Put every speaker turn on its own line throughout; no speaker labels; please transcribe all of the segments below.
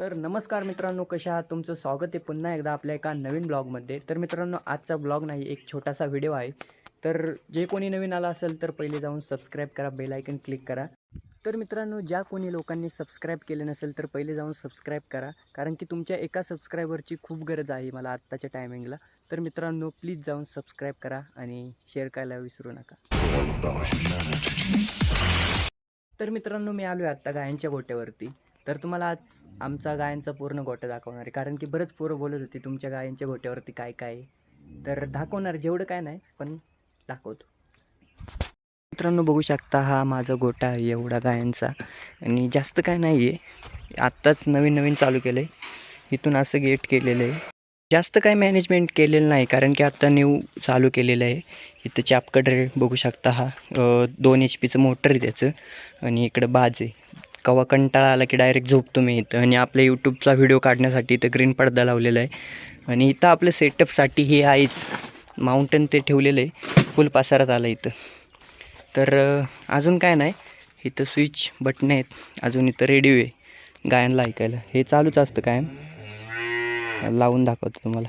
तर नमस्कार मित्रांनो कशा आहात? तुमचं स्वागत आहे पुन्हा एकदा आपल्या एका नवीन ब्लॉगमध्ये. तर मित्रांनो आजचा ब्लॉग नाही एक छोटासा व्हिडिओ आहे. तर जे कोणी नवीन आला असेल तर पहिले जाऊन सबस्क्राईब करा बेल आयकन क्लिक करा. तर मित्रांनो ज्या कोणी लोकांनी सबस्क्राईब केले नसेल तर पहिले जाऊन सबस्क्राईब करा. कारण की तुमच्या एका सबस्क्रायबरची खूप गरज आहे मला आत्ताच्या टायमिंगला तर मित्रांनो प्लीज जाऊन सबस्क्राईब करा आणि शेअर करायला विसरू नका. तर मित्रांनो मी आलो आहे आत्ता गायांच्या गोट्यावरती. तर तुम्हाला आज आमचा गायांचा पूर्ण गोटा दाखवणार आहे. कारण की बरंच पोरं बोलत होती तुमच्या गायांच्या गोट्यावरती काय काय तर दाखवणार जेवढं काय नाही पण दाखवतो. मित्रांनो बघू शकता हा माझा गोटा आहे एवढा गायांचा आणि जास्त काय नाही आहे आत्ताच नवीन नवीन चालू केलं आहे इथून असं गेट केलेलं आहे. जास्त काय मॅनेजमेंट केलेलं नाही कारण की आत्ता न्यू चालू केलेलं आहे. इथं चापकडे बघू शकता हा. दोन एच पीचं मोटर आहे त्याचं. आणि इकडं बाज आहे. कवा कंटाळा आला की डायरेक्ट झोपतो मी इथं. आणि आपल्या यूट्यूबचा व्हिडिओ काढण्यासाठी इथं ग्रीन पडदा लावलेला आहे. आणि इथं आपलं सेटअपसाठी हे आहेच. माउंटन ते ठेवलेलं आहे. फुल पासारात आलं इथं. तर अजून काय नाही. इथं स्विच बटन आहेत. अजून इथं रेडिओ आहे. गायनला ऐकायला. हे चालूच असतं कायम. लावून दाखवतो तुम्हाला.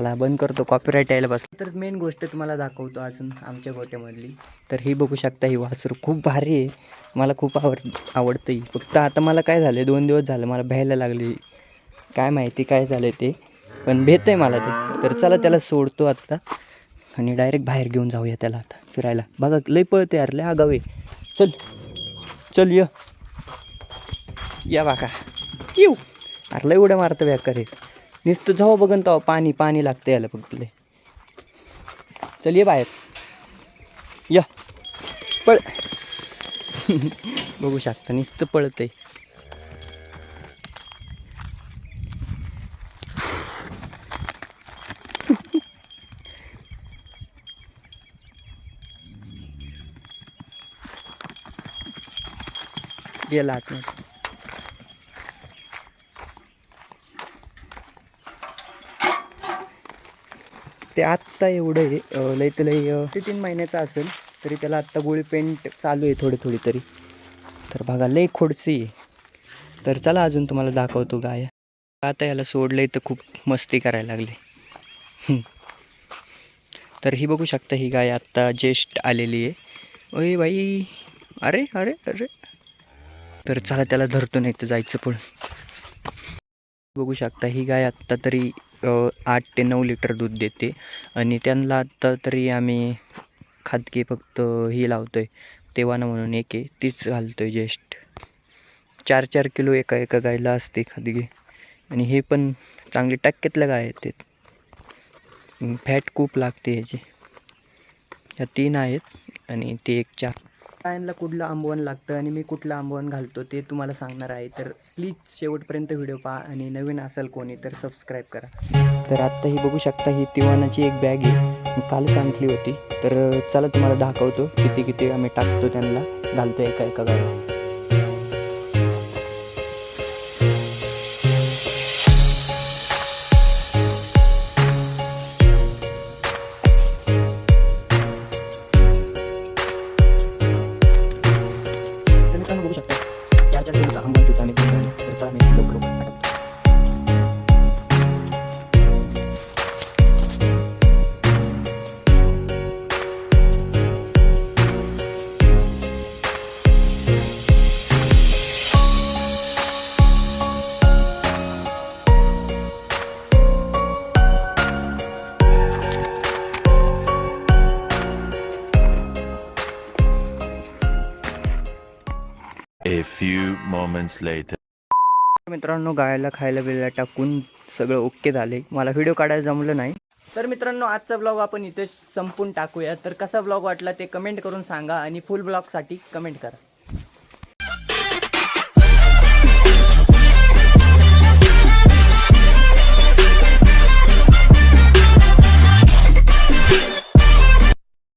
चला बंद करतो कॉपीराईट यायला बस. तर मेन गोष्ट तुम्हाला दाखवतो अजून आमच्या गोट्यामधली. तर ही बघू शकता ही वासरू खूप भारी आहे. मला खूप आवड आवडतं ही फक्त आता मला काय झालं दोन दिवस झालं मला भ्यायला लागली. काय माहिती काय झालं ते. पण भेट आहे मला ते. तर चला त्याला सोडतो आत्ता आणि डायरेक्ट बाहेर घेऊन जाऊया त्याला आता फिरायला. बघा लई पळते यार लय आगावे चल चल य. बाका. येऊ. अरे लय उड्या मारतं व्याकर नुसतं जाऊ बघन तो पाणी पाणी लागतं याला फक्त लय. चल ये बाहेर. या. पळ. बघू शकता नुसतं पळतंय. गेला आतमध्ये. ते आत्ता एवढं आहे. अं, लय तर लई ते तीन महिन्याचं असेल तरी त्याला आत्ता गोळी पेंट चालू आहे थोडी थोडी तरी. तर बघा लई खोडसी आहे. तर चला अजून तुम्हाला दाखवतो गाय. आता याला सोडलं तर खूप मस्ती करायला लागली. तर ही बघू शकता ही गाय आत्ता ज्येष्ठ आलेली आहे. ओय बाई अरे अरे अरे. तर चला त्याला धरतो नाही तर जायचं पण बघू शकता ही गाय आत्ता तरी आठ ते नऊ लिटर दूध देते. आणि त्यांना आत्ता तरी आम्ही खादकी फक्त ही लावतो आहे तेवाना म्हणून एक आहे तीच घालतो आहे ज्येष्ठ चार चार किलो एका एका गायला असते खादगी. आणि हे पण चांगले टक्क्यातल्या गाय आहेत ते फॅट खूप लागते ह्याची. ह्या तीन आहेत आणि ते एक चार गायांना कुठलं आंबवण लागतं आणि मी कुठलं आंबवण घालतो ते तुम्हाला सांगणार आहे. तर प्लीज शेवटपर्यंत व्हिडिओ पहा आणि नवीन असेल कोणी तर सबस्क्राईब करा. तर आत्ता ही बघू शकता ही तिवानाची एक बॅग आहे. कालच आणली होती. तर चला तुम्हाला दाखवतो किती किती आम्ही टाकतो त्यांना. घालतो एका एका गाडीला
A few moments later.
मित्रांनो गायला खायला बियला टाकून सगळं ओके झाले. मला व्हिडिओ काढायला जमलं नाही. तर मित्रांनो आजचा ब्लॉग आपण इथे संपून टाकूया. तर कसा ब्लॉग वाटला ते कमेंट करून सांगा आणि फुल ब्लॉगसाठी कमेंट करा.